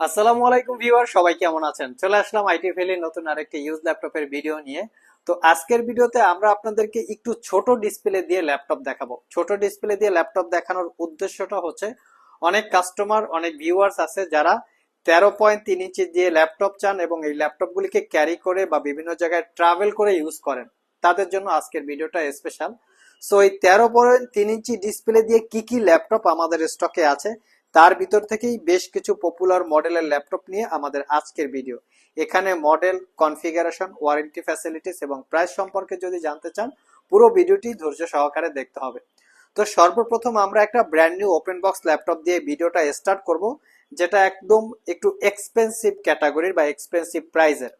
আসসালামু আলাইকুম ভিউয়ার, সবাই কেমন আছেন? চলে আসলাম আইটি ফেলের নতুন আরেকটি ইউজ ল্যাপটপের ভিডিও নিয়ে। তো আজকের ভিডিওতে আমরা আপনাদেরকে একটু ছোট ডিসপ্লে দিয়ে ল্যাপটপ দেখাবো। ছোট ডিসপ্লে দিয়ে ল্যাপটপ দেখানোর উদ্দেশ্যটা হচ্ছে, অনেক কাস্টমার অনেক ভিউয়ার্স আছে যারা তেরো পয়েন্ট তিন ইঞ্চি দিয়ে ল্যাপটপ চান এবং এই ল্যাপটপগুলিকে ক্যারি করে বা বিভিন্ন জায়গায় ট্রাভেল করে ইউজ করেন। তাদের জন্য আজকের ভিডিওটা স্পেশাল সো এই তেরো পয়েন্ট তিন ইঞ্চি ডিসপ্লে দিয়ে কি কি ল্যাপটপ আমাদের স্টকে আছে তার ভিতর থেকেই বেশ কিছু পপুলার মডেলের ল্যাপটপ নিয়ে আমাদের আজকের ভিডিও এখানে মডেল কনফিগারেশন ওয়ারেন্টি ফ্যাসিলিটিস এবং প্রাইস সম্পর্কে যদি জানতে চান, পুরো ভিডিওটি ধৈর্য সহকারে দেখতে হবে। তো সর্বপ্রথম আমরা একটা brand new open box laptop দিয়ে ভিডিওটা স্টার্ট করব, যেটা একদম একটু এক্সপেন্সিভ ক্যাটাগরির বা এক্সপেন্সিভ প্রাইজের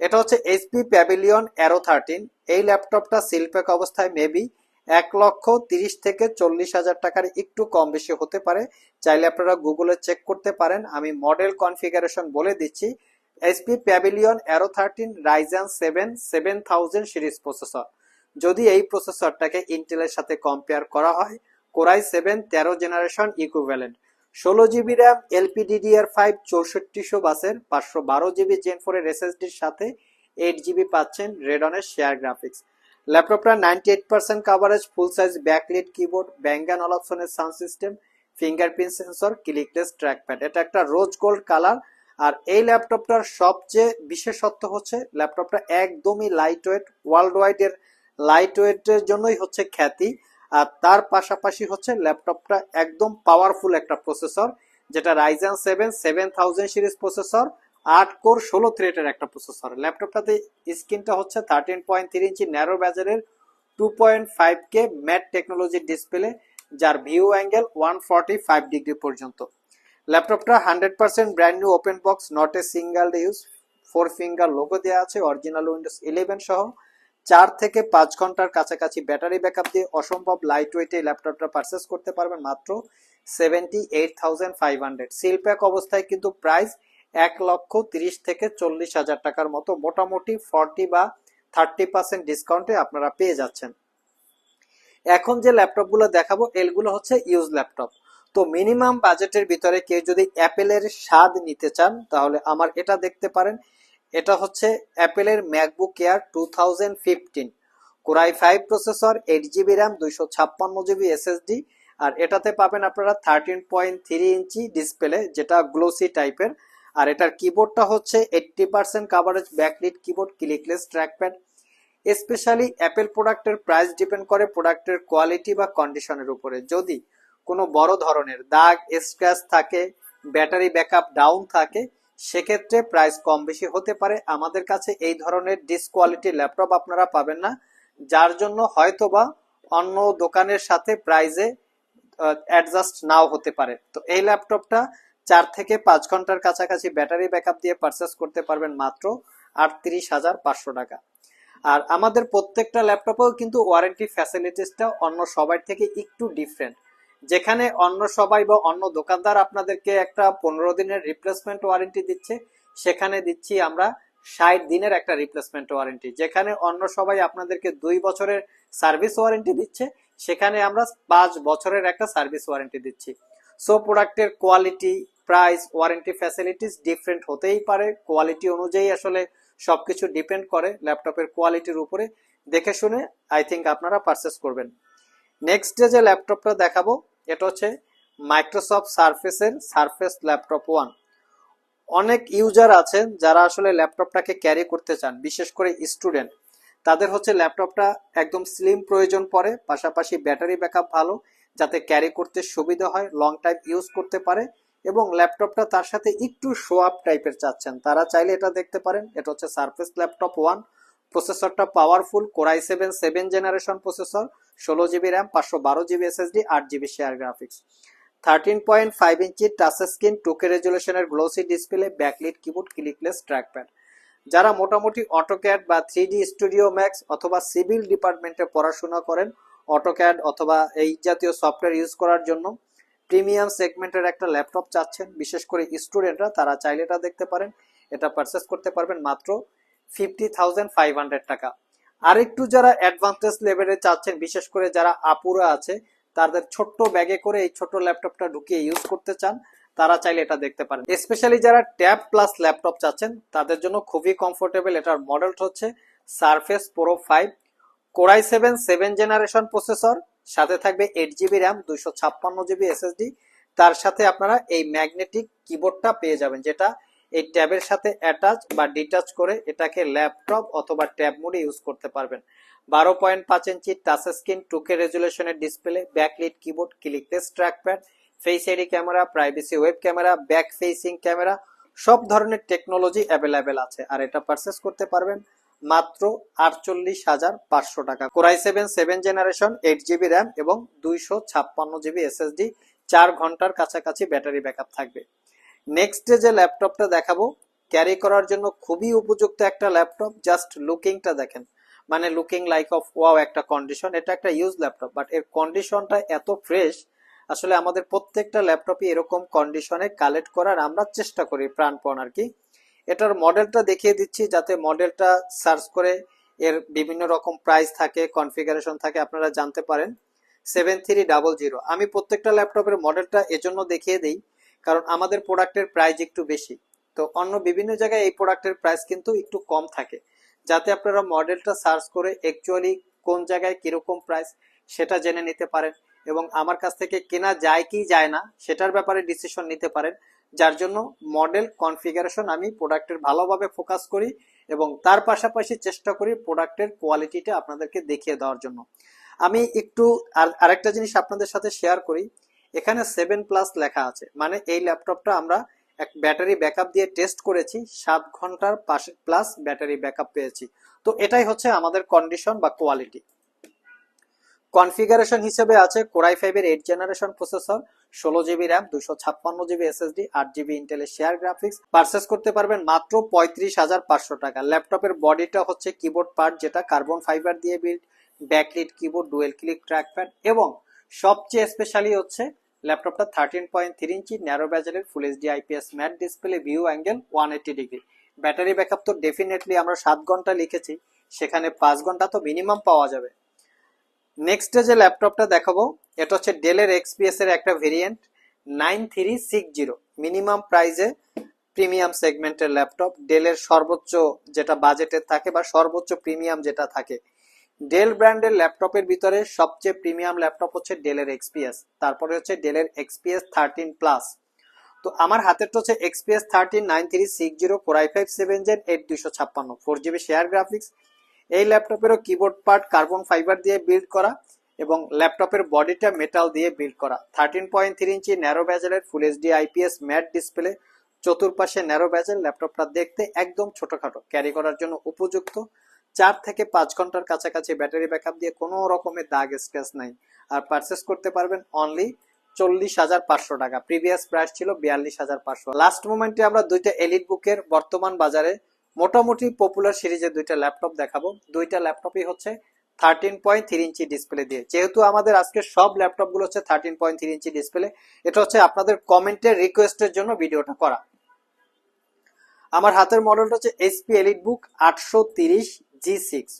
এটা হচ্ছে এইচপি প্যাভিলিয়ন অ্যারো থার্টিন এই ল্যাপটপটা সিলপ্যাক অবস্থায় মেবি এক লক্ষ তিরিশ থেকে চল্লিশ হাজার টাকার একটু কম বেশি হতে পারে। চাইলে আপনারা গুগলে চেক করতে পারেন। আমি মডেল কনফিগারেশন বলে দিচ্ছি। HP Pavilion Aero thirteen Ryzen seven seven thousand series processor যদি এই প্রসেসরটাকে ইন্টেলের সাথে কম্পেয়ার করা হয় কোরাই সেভেন তেরো জেনারেশন ইকুইভ্যালেন্ট ষোলো জিবি র্যাম এলপিডিডিআর ফাইভ চৌষট্টিশো বাসের, পাঁচশো বারো জিবি জেন ফোরের এসএসডির সাথে এইট জিবি পাচ্ছেন রেডনের শেয়ার গ্রাফিক্স ল্যাপটপটা ninety eight percent coverage full size backlit keyboard Bang and অলপশনের sound system fingerprint sensor clickless trackpad এটা একটা রোজ গোল্ড কালার আর এই ল্যাপটপটার সবচেয়ে বিশেষত্ব হচ্ছে, ল্যাপটপটা একদমই লাইট ওয়েট ওয়ার্ল্ড ওয়াইড এর লাইট ওয়েটের জন্যই হচ্ছে খ্যাতি। আর তার পাশাপাশি হচ্ছে ল্যাপটপটা একদম পাওয়ারফুল একটা প্রসেসর যেটা Ryzen seven seven thousand series processor আট কোর ষোলো থ্রেটের একটা প্রসেসর ল্যাপটপটাতে স্ক্রিনটা হচ্ছে thirteen point three inch narrow ব্যাজারের two point five K matte টেকনোলজির ডিসপ্লে যার view angle one forty five degree পর্যন্ত। ল্যাপটপটা hundred percent brand new open box not a single use four finger logo দেওয়া আছে original Windows eleven সহ। চার থেকে পাঁচ ঘণ্টার কাছাকাছি ব্যাটারি ব্যাকআপ দিয়ে অসম্ভব লাইট ওয়েটে ল্যাপটপটা পারচেস করতে পারবেন মাত্র seventy eight thousand five hundred seal pack অবস্থায় কিন্তু প্রাইস এক লক্ষ তিরিশ থেকে চল্লিশ হাজার টাকার মতো মোটামুটি ফর্টি বা থার্টি পার্সেন্ট ডিসকাউন্টে আপনারা পেয়ে যাচ্ছেন। এখন যে ল্যাপটপগুলো দেখাবো, এগুলো হচ্ছে ইউজ ল্যাপটপ। তো মিনিমাম বাজেটের ভিতরে কেউ যদি অ্যাপেলের স্বাদ নিতে চান, তাহলে আমার এটা দেখতে পারেন। এটা হচ্ছে অ্যাপেলের MacBook Air two thousand fifteen Core i five processor eight GB RAM দুইশো ছাপ্পান্ন জিবি এসএসডি আর এটাতে পাবেন আপনারা thirteen point three inch display যেটা গ্লোসি টাইপের আর এটার কিবোর্ডটা হচ্ছে eighty percent coverage backlit keyboard clickless trackpad specially Apple প্রোডাক্টের প্রাইস ডিপেন্ড করে প্রোডাক্টের কোয়ালিটি বা কন্ডিশনের উপরে। যদি কোনো বড় ধরনের দাগ স্ক্র্যাচ থাকে ব্যাটারি ব্যাকআপ ডাউন থাকে, সেক্ষেত্রে প্রাইস কম বেশি হতে পারে। আমাদের কাছে এই ধরনের ডিসকোয়ালিটি ল্যাপটপ আপনারা পাবেন না, যার জন্য হয়তোবা অন্য দোকানের সাথে প্রাইজে অ্যাডজাস্ট নাও হতে পারে। তো এই ল্যাপটপটা চার থেকে পাঁচ ঘণ্টার কাছাকাছি ব্যাটারি ব্যাকআপ দিয়ে পারচেস করতে পারবেন মাত্র আটত্রিশ হাজার পাঁচশো টাকা। আর আমাদের প্রত্যেকটা ল্যাপটপেও কিন্তু ওয়ারেন্টি ফ্যাসিলিটিসটা অন্য সবার থেকে একটু ডিফারেন্ট যেখানে অন্য সবাই বা অন্য দোকানদার আপনাদেরকে একটা পনেরো দিনের রিপ্লেসমেন্ট ওয়ারেন্টি দিচ্ছে, সেখানে দিচ্ছি আমরা ষাট দিনের একটা রিপ্লেসমেন্ট ওয়ারেন্টি যেখানে অন্য সবাই আপনাদেরকে দুই বছরের সার্ভিস ওয়ারেন্টি দিচ্ছে, সেখানে আমরা পাঁচ বছরের একটা সার্ভিস ওয়ারেন্টি দিচ্ছি। সো প্রোডাক্টের quality price warranty facilities different হতেই পারে। কোয়ালিটি অনুযায়ী আসলে সবকিছু ডিপেন্ড করে ল্যাপটপের কোয়ালিটির উপরে। দেখে শুনে আই থিঙ্ক আপনারা পারচেস করবেন। নেক্সট ডে যে ল্যাপটপটা দেখাবো, এটা হচ্ছে মাইক্রোসফট সার্ফেসের সার্ফেস ল্যাপটপ ওয়ান অনেক ইউজার আছেন যারা আসলে ল্যাপটপটাকে ক্যারি করতে চান, বিশেষ করে স্টুডেন্ট তাদের হচ্ছে ল্যাপটপটা একদম স্লিম প্রয়োজন পড়ে, পাশাপাশি ব্যাটারি ব্যাকআপ ভালো, যাতে ক্যারি করতে সুবিধা হয় লং টাইম ইউজ করতে পারে। এবং ল্যাপটপটা তার সাথে একটু শো আপ টাইপের চাচ্ছেন। তারা চাইলে এটা দেখতে পারেন। এটা হচ্ছে surface laptop one প্রসেসরটা powerful Core i seven seven generation processor ষোলো জিবি র্যাম পাঁচশো বারো জিবি এসএসডি আট GB share graphics thirteen point five inch touch screen two K রেজুলেশনের glossy display backlit keyboard clickless trackpad যারা মোটামুটি AutoCAD বা three studio max অথবা civil ডিপার্টমেন্টে পড়াশোনা করেন অটোক্যাড অথবা এই জাতীয় সফটওয়্যার ইউজ করার জন্য প্রিমিয়াম সেগমেন্টের একটা ল্যাপটপ চাচ্ছেন। বিশেষ করে স্টুডেন্টরা, তারা চাইলে এটা দেখতে পারেন। এটা পারচেস করতে পারবেন মাত্র ফিফটি থাউজেন্ড ফাইভ হান্ড্রেড টাকা। আরেকটু যারা অ্যাডভান্টেজ লেভেলে চাচ্ছেন, বিশেষ করে যারা আপুরা আছে, তাদের ছোট্ট ব্যাগে করে এই ছোট ল্যাপটপটা ঢুকিয়ে ইউজ করতে চান, তারা চাইলে এটা দেখতে পারেন। স্পেশালি যারা ট্যাব প্লাস ল্যাপটপ চাচ্ছেন, তাদের জন্য খুবই কমফোর্টেবল এটার মডেলটা হচ্ছে Surface Pro five Core i seven seven generation processor সাথে থাকবে এইট জিবি র্যাম দুইশো ছাপ্পান্ন জিবি এসএসডি তার সাথে আপনারা এই ম্যাগনেটিক কিবোর্ডটা পেয়ে যাবেন, যেটা এই ট্যাবের সাথে অ্যাটাচ বা ডিটাচ করে এটাকে ল্যাপটপ অথবা ট্যাব মোডে ইউজ করতে পারবেন। বারো পয়েন্ট পাঁচ ইঞ্চি touch screen two K রেজুলেশনের display backlit keyboard clickless trackpad face ID camera privacy web camera back facing camera সব ধরনের টেকনোলজি অ্যাভেলেবেল আছে। আর এটা পারচেস করতে পারবেন মাত্র আটচল্লিশ হাজার পাঁচশো টাকা। Core i seven seven generation eight GB RAM এবং দুইশো ছাপ্পান্ন জিবি এসএসডি চার ঘণ্টার কাছাকাছি ব্যাটারি ব্যাকআপ থাকবে। নেক্সট ডে যে ল্যাপটপটা দেখাবো ক্যারি করার জন্য খুবই উপযুক্ত একটা ল্যাপটপ জাস্ট লুকিংটা দেখেন। মানে লুকিং লাইক অফ ওয়াও একটা কন্ডিশন এটা একটা ইউজ ল্যাপটপ বাট এর কন্ডিশনটা এত ফ্রেশ আসলে আমাদের প্রত্যেকটা ল্যাপটপই এরকম কন্ডিশনে কালেক্ট করার আমরা চেষ্টা করি প্রাণপণ আর কি। এটার মডেলটা দেখিয়ে দিচ্ছি যাতে মডেলটা সার্চ করে এর বিভিন্ন রকম প্রাইস থাকে, কনফিগারেশন থাকে, আপনারা জানতে পারেন। Seven three double zero. আমি প্রত্যেকটা ল্যাপটপের মডেলটা এজন্য দেখিয়ে দিই, কারণ আমাদের প্রোডাক্টের প্রাইস একটু বেশি। তো অন্য বিভিন্ন জায়গায় এই প্রোডাক্টের প্রাইস কিন্তু একটু কম থাকে। যাতে আপনারা মডেলটা সার্চ করে অ্যাকচুয়ালি কোন জায়গায় কীরকম প্রাইস সেটা জেনে নিতে পারেন এবং আমার কাছ থেকে কেনা যায় কি যায় না সেটার ব্যাপারে ডিসিশন নিতে পারেন। যার জন্য মডেল কনফিগারেশন আমি প্রোডাক্টের ভালোভাবে ফোকাস করি এবং তার পাশাপাশি চেষ্টা করি প্রোডাক্টের কোয়ালিটিটা আপনাদেরকে দেখিয়ে দেওয়ার জন্য। আমি একটু আর- আরেকটা জিনিস আপনাদের সাথে শেয়ার করি। এখানে সেভেন প্লাস লেখা আছে। মানে এই ল্যাপটপটা আমরা এক ব্যাটারি ব্যাকআপ দিয়ে টেস্ট করেছি। সাত ঘণ্টার পাশে প্লাস ব্যাটারি ব্যাকআপ পেয়েছি। তো এটাই হচ্ছে আমাদের কন্ডিশন বা কোয়ালিটি কনফিগারেশন হিসেবে আছে কোরাই ফাইভের এইট জেনারেশন প্রসেসর ষোলো জিবি র্যাম দুশো ছাপ্পান্ন জিবি এসএসডি আট জিবি ইন্টেলের শেয়ার গ্রাফিক্স পারচেস করতে পারবেন মাত্র পঁয়ত্রিশ হাজার পাঁচশো টাকা। ল্যাপটপের বডিটা হচ্ছে কিবোর্ড পার্ট যেটা কার্বন ফাইবার দিয়ে build backlit keyboard dual click trackpad এবং সবচেয়ে স্পেশালি হচ্ছে ল্যাপটপটা thirteen point three inch narrow ব্যাজারের full HD IPS matte display view angle one eighty degree battery backup তো ডেফিনেটলি আমরা সাত ঘণ্টা লিখেছি, সেখানে পাঁচ ঘণ্টা তো মিনিমাম পাওয়া যাবে। নেক্সট যে ল্যাপটপটা দেখাবো এটা হচ্ছে ডেলের এক্সপিএস এর একটা variant nine three six zero minimum প্রাইজে প্রিমিয়াম সেগমেন্টের ল্যাপটপ ডেলের সর্বোচ্চ যেটা বাজেটের থাকে বা সর্বোচ্চ প্রিমিয়াম যেটা থাকে। ডেল ব্র্যান্ডের ল্যাপটপের ভিতরে সবচেয়ে প্রিমিয়াম ল্যাপটপ হচ্ছে ডেলের এক্সপিএস তারপরে হচ্ছে ডেলের এক্সপিএস থার্টিন প্লাস তো আমার হাতের তো হচ্ছে XPS thirteen nine three six zero four I five seven gen eight দুশো ছাপ্পান্ন। ফোর জিবি শেয়ার গ্রাফিক্স এই ল্যাপটপেরও কিবোর্ড পার্ট কার্বন ফাইবার দিয়ে বিল্ড করা। এবং ল্যাপটপের বডিটা মেটাল দিয়ে বিল্ড করা। Thirteen point three inch narrow ব্যাজেলের full HD IPS matte display চতুর্পাশে ন্যারো ব্যাজেল ল্যাপটপটা দেখতে একদম ছোটখাটো। ক্যারি করার জন্য উপযুক্ত। চার থেকে পাঁচ ঘণ্টার কাছাকাছি ব্যাটারি ব্যাকআপ দিয়ে কোনো রকমের দাগ স্ক্র্যাচ নাই। আর পারচেস করতে পারবেন অনলি চল্লিশ হাজার পাঁচশো টাকা। প্রিভিয়াস প্রাইস ছিল বিয়াল্লিশ হাজার পাঁচশো। লাস্ট মোমেন্টে আমরা দুইটা এলিট বুকের বর্তমান বাজারে মোটামুটি পপুলার সিরিজের দুইটা ল্যাপটপ দেখাবো। দুইটা ল্যাপটপই হচ্ছে thirteen point three inch display দিয়ে। যেহেতু আমাদের আজকে সব ল্যাপটপগুলো হচ্ছে thirteen point three inch display এটা হচ্ছে আপনাদের কমেন্টের রিকোয়েস্টের জন্য ভিডিওটা করা। আমার হাতের মডেলটা হচ্ছে এসপি এলিট বুক আটশো তিরিশ জি সিক্স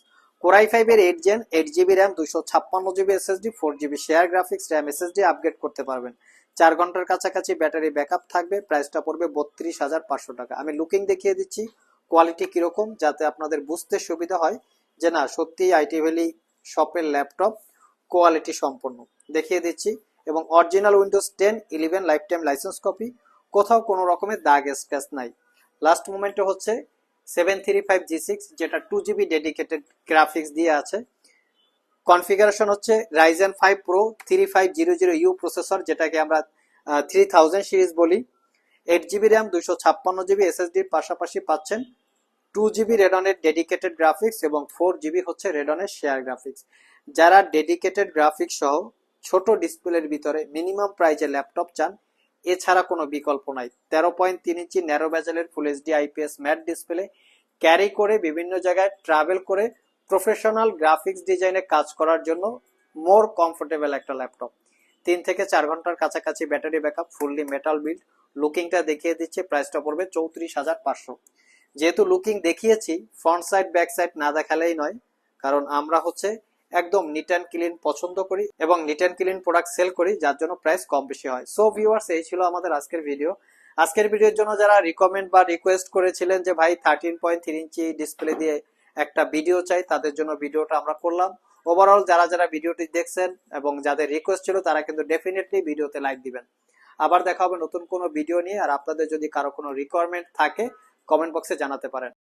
কোরাই ফাইভের eight gen eight GB RAM দুইশো ছাপ্পান্ন GB SSD four GB share graphics RAM SSD upgrade করতে পারবেন। চার ঘণ্টার কাছাকাছি ব্যাটারি ব্যাকআপ থাকবে প্রাইসটা পড়বে বত্রিশ হাজার পাঁচশো টাকা। আমি লুকিং দেখিয়ে দিচ্ছি কোয়ালিটি কীরকম, যাতে আপনাদের বুঝতে সুবিধা হয়। যে না সত্যি আইটি ভ্যালি শপের ল্যাপটপ কোয়ালিটি সম্পন্ন। দেখিয়ে দিচ্ছি। এবং original Windows ten eleven lifetime licence copy কোথাও কোনো রকমের দাগ স্ক্র্যাচ নাই। লাস্ট মোমেন্টে হচ্ছে seven three five G six যেটা টু জিবি ডেডিকেটেড গ্রাফিক্স দিয়ে আছে। কনফিগারেশন হচ্ছে Ryzen five pro three five zero zero U processor যেটাকে আমরা থ্রি থাউজেন্ড সিরিজ বলি। এইট জিবি র্যাম দুইশো ছাপ্পান্ন জিবি এসএসডির পাশাপাশি পাচ্ছেন। টু জিবি রেডনের ডেডিকেটেড গ্রাফিক্স এবং ফোর জিবি হচ্ছে রেডনের শেয়ার গ্রাফিক্স যারা ডেডিকেটেড গ্রাফিক্স সহ ছোট ডিসপ্লের ভিতরে মিনিমাম প্রাইজে ল্যাপটপ চান, এছাড়া কোনো বিকল্প নাই। তেরো পয়েন্ট তিন inch narrow ব্যাজেলের full HD IPS matte display carry করে বিভিন্ন জায়গায় ট্রাভেল করে প্রফেশনাল গ্রাফিক্স ডিজাইনে কাজ করার জন্য মোর কমফোর্টেবল একটা ল্যাপটপ তিন থেকে চার ঘণ্টার কাছাকাছি battery backup fully metal build লুকিংটা দেখিয়ে দিচ্ছে প্রাইসটা পড়বে চৌত্রিশ হাজার পাঁচশো। যেহেতু লুকিং দেখিয়েছি ফ্রন্ট সাইড ব্যাক সাইড না দেখালেই নয়। কারণ আমরা হচ্ছে একদম নিট অ্যান্ড ক্লিন পছন্দ করি এবং neat and clean product sell করি, যার জন্য প্রাইস কম বেশি হয়। সো ভিউয়ার্স এই ছিল আমাদের আজকের ভিডিও আজকের ভিডিওর জন্য যারা রিকমেন্ড বা রিকোয়েস্ট করেছিলেন যে, ভাই thirteen point three inch display দিয়ে একটা ভিডিও চাই, তাদের জন্য ভিডিওটা আমরা করলাম। ওভারঅল যারা যারা ভিডিওটি দেখছেন এবং যাদের রিকোয়েস্ট ছিল, তারা কিন্তু ডেফিনেটলি ভিডিওতে লাইক দিবেন। আবার দেখা হবে নতুন কোনো ভিডিও নিয়ে, আর আপনাদের যদি কারও কোনো রিকোয়ারমেন্ট থাকে কমেন্ট বক্সে জানাতে পারেন।